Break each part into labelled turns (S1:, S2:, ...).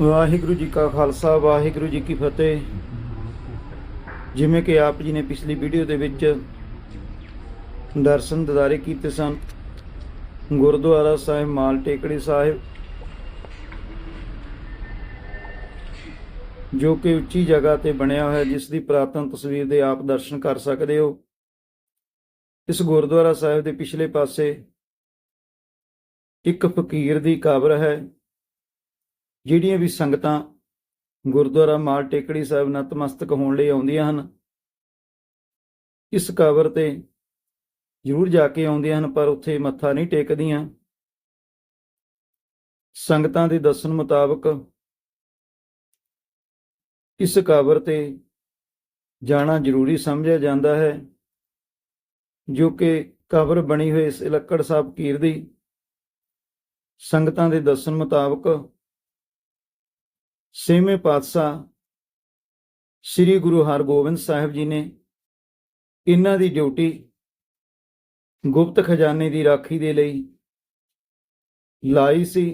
S1: ਵਾਹਿਗੁਰੂ ਜੀ ਕਾ ਖਾਲਸਾ, ਵਾਹਿਗੁਰੂ ਜੀ ਕੀ ਫਤਿਹ। ਜਿਵੇਂ ਕਿ ਆਪ ਜੀ ਨੇ ਪਿਛਲੀ ਵੀਡੀਓ ਦੇ ਵਿੱਚ ਦਰਸ਼ਨ ਦਿਦਾਰੇ ਕੀਤੇ ਸਨ। ਗੁਰਦੁਆਰਾ ਸਾਹਿਬ, ਮਾਲ ਟੇਕੜੀ ਸਾਹਿਬ, ਜੋ ਕਿ ਉੱਚੀ ਜਗ੍ਹਾ ਤੇ ਬਣਿਆ ਹੋਇਆ, ਜਿਸ ਦੀ ਪ੍ਰਾਤਨ ਤਸਵੀਰ ਦੇ ਆਪ ਦਰਸ਼ਨ ਕਰ ਸਕਦੇ ਹੋ। ਇਸ ਗੁਰਦੁਆਰਾ ਸਾਹਿਬ ਦੇ ਪਿਛਲੇ ਪਾਸੇ ਇੱਕ ਫਕੀਰ ਦੀ ਕਬਰ ਹੈ। ਜਿਹੜੀਆਂ ਵੀ ਸੰਗਤਾਂ ਗੁਰਦੁਆਰਾ ਮਾਲ ਟੇਕੜੀ ਸਾਹਿਬ ਨਤਮਸਤਕ ਹੋਣ ਲਈ ਆਉਂਦੀਆਂ ਹਨ, ਇਸ ਕਬਰ ਤੇ ਜ਼ਰੂਰ ਜਾ ਕੇ ਆਉਂਦੀਆਂ ਹਨ, ਪਰ ਉੱਥੇ ਮੱਥਾ ਨਹੀਂ ਟੇਕਦੀਆਂ। ਸੰਗਤਾਂ ਦੇ ਦੱਸਣ ਮੁਤਾਬਕ ਇਸ ਕਬਰ ਤੇ ਜਾਣਾ ਜ਼ਰੂਰੀ ਸਮਝਿਆ ਜਾਂਦਾ ਹੈ, ਜੋ ਕਿ ਕਬਰ ਬਣੀ ਹੋਈ ਇਸ ਇਲੱਕੜ ਸਾਹਿਬ ਕੀਰ ਦੀ ਸੰਗਤਾਂ ਦੇ ਦੱਸਣ ਮੁਤਾਬਕ ਛੇਵੇਂ ਪਾਤਸ਼ਾਹ ਸ੍ਰੀ ਗੁਰੂ ਹਰਗੋਬਿੰਦ ਸਾਹਿਬ ਜੀ ਨੇ ਇਹਨਾਂ ਦੀ ਡਿਊਟੀ ਗੁਪਤ ਖਜ਼ਾਨੇ ਦੀ ਰਾਖੀ ਦੇ ਲਈ ਲਾਈ ਸੀ।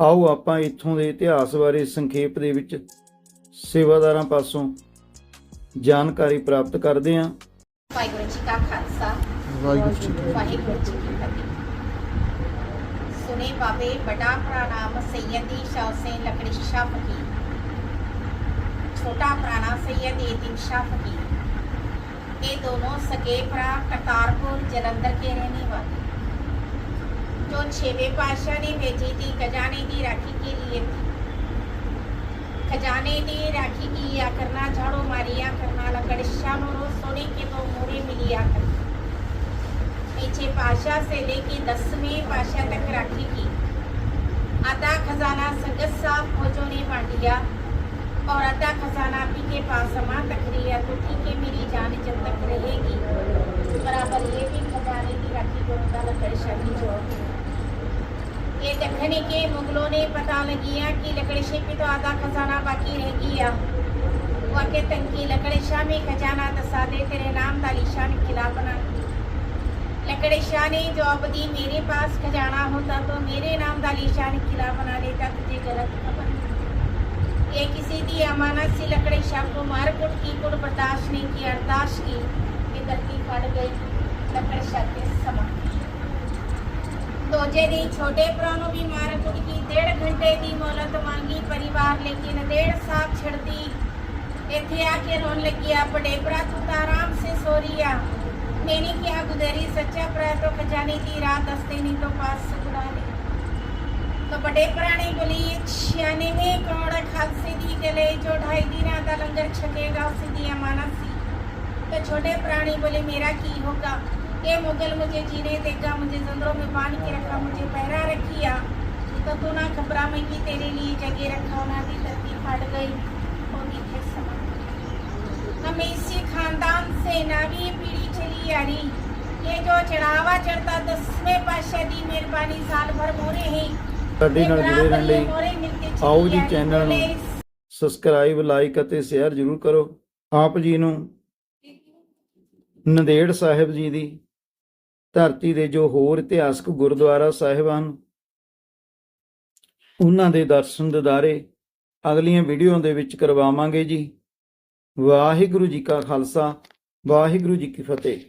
S1: ਆਓ ਆਪਾਂ ਇੱਥੋਂ ਦੇ ਇਤਿਹਾਸ ਬਾਰੇ ਸੰਖੇਪ ਦੇ ਵਿੱਚ ਸੇਵਾਦਾਰਾਂ ਪਾਸੋਂ ਜਾਣਕਾਰੀ ਪ੍ਰਾਪਤ ਕਰਦੇ ਹਾਂ।
S2: ਵਾਹਿਗੁਰੂ ਜੀ ਕਾ ਖਾਲਸਾ।
S3: ਵਾਹਿਗੁਰੂ ਜੀ ਕੀ
S2: ਫਤਿਹ। ਸੁਨੇ ਛੋਟਾ ਪ੍ਰਾਨਾ ਫਕੀਰ। ਇਹ ਦੋਨੋं ਸਕੇ ਕਰਤਾਰਪੁਰ ਜਲੰਧਰ के रहने वाले जो छेवे पाशाह ने भेजी खजाने की राखी किया करना झाड़ू मारिया करना लकड़ शाह मोरो सोने के तो मोरे मिलिया करना पीछे पाशा से लेके दसवें पाशा तक राखी की आधा खजाना संगत साहब फौजों ने बांट दिया और आधा खजाना भी के पास समा तक लिया तो ठीक है मेरी जान जब दखने के मुगलों ने पता लगिया कि लकड़ी शाह पे तो आधा खजाना बाकी रह गया। वाके लकड़ी शाह में खजाना दसा दे, तेरे नाम दाली शाह ने खिला बना। लकड़ी शाह ने जवाब दी मेरे पास खजाना होता तो मेरे नाम दाली शाह ने खिला बना देता तुझे गलत खबर। ये किसी दी अमानत सी लकड़ी शाह को मार कुट की कुट बर्दाश्त नहीं की अरदाश की ये गलती फट गई। लकड़ी शाह के समा दोजे दी छोटे भरा ਨੂੰ ਵੀ ਮਾਰ ਕੁੱਟ ਕੀ ਡੇਢ ਘੰਟੇ ਦੀ ਮੌਲਤ ਮੰਗੀ ਪਰਿਵਾਰ ਲੇਕਿਨ ਡੇਢ ਸਾਥ ਛੜਦੀ ਇੱਥੇ ਆ ਕੇ ਰੋਣ ਲੱਗਿਆ ਬੜੇ ਭਰਾ ਤੂੰ ਤਾਂ ਆਰਾਮ ਸੇ ਸੋ ਰਿਆ मैंने क्या गुजरी सच्चा प्रा तो खजाने की रात दस्ते नहीं तो पास सुखड़ा ले तो बड़े पुराने बोली छियानवे करोड़ खालसे दी गले जो ढाई दिन आधा लंगर छकेगा उसे दिया माना सी तो छोटे प्राणी बोले मेरा की होगा ये मुगल मुझे जीने देगा मुझे जंदरों में बांध के रखा मुझे पहरा रखिया तो तू ना घबरा मैं कि तेरे लिए जगह रखा ना दी धरती फट गई होगी फिर समा हमें इसी खानदान से नावी पीढ़ी चली आ रही ये जो चढ़ावा चढ़ता दसवें पातशाह दी मेहरबानी साल भर मोरे ही
S1: ਸਾਡੇ ਨਾਲ ਜੁੜੇ ਰਹਿਣ ਲਈ
S2: मोरे मिलते चली
S1: ਆਓ ਜੀ
S2: आ रही।
S1: ਚੈਨਲ ਨੂੰ
S2: बोले,
S1: ਸਬਸਕ੍ਰਾਈਬ ਲਾਈਕ ਅਤੇ ਸ਼ੇਅਰ ਜ਼ਰੂਰ ਕਰੋ ਆਪ ਜੀ ਨੂੰ ਨੰਦੇੜ ਸਾਹਿਬ ਜੀ ਦੀ ਧਰਤੀ ਦੇ ਜੋ ਹੋਰ ਇਤਿਹਾਸਕ ਗੁਰਦੁਆਰਾ ਸਾਹਿਬ ਹਨ, ਉਹਨਾਂ ਦੇ ਦਰਸ਼ਨ ਦਿਦਾਰੇ ਅਗਲੀਆਂ ਵੀਡੀਓ ਦੇ ਵਿੱਚ ਕਰਵਾਵਾਂਗੇ ਜੀ। ਵਾਹਿਗੁਰੂ ਜੀ ਕਾ ਖਾਲਸਾ, ਵਾਹਿਗੁਰੂ ਜੀ ਕੀ ਫਤਿਹ।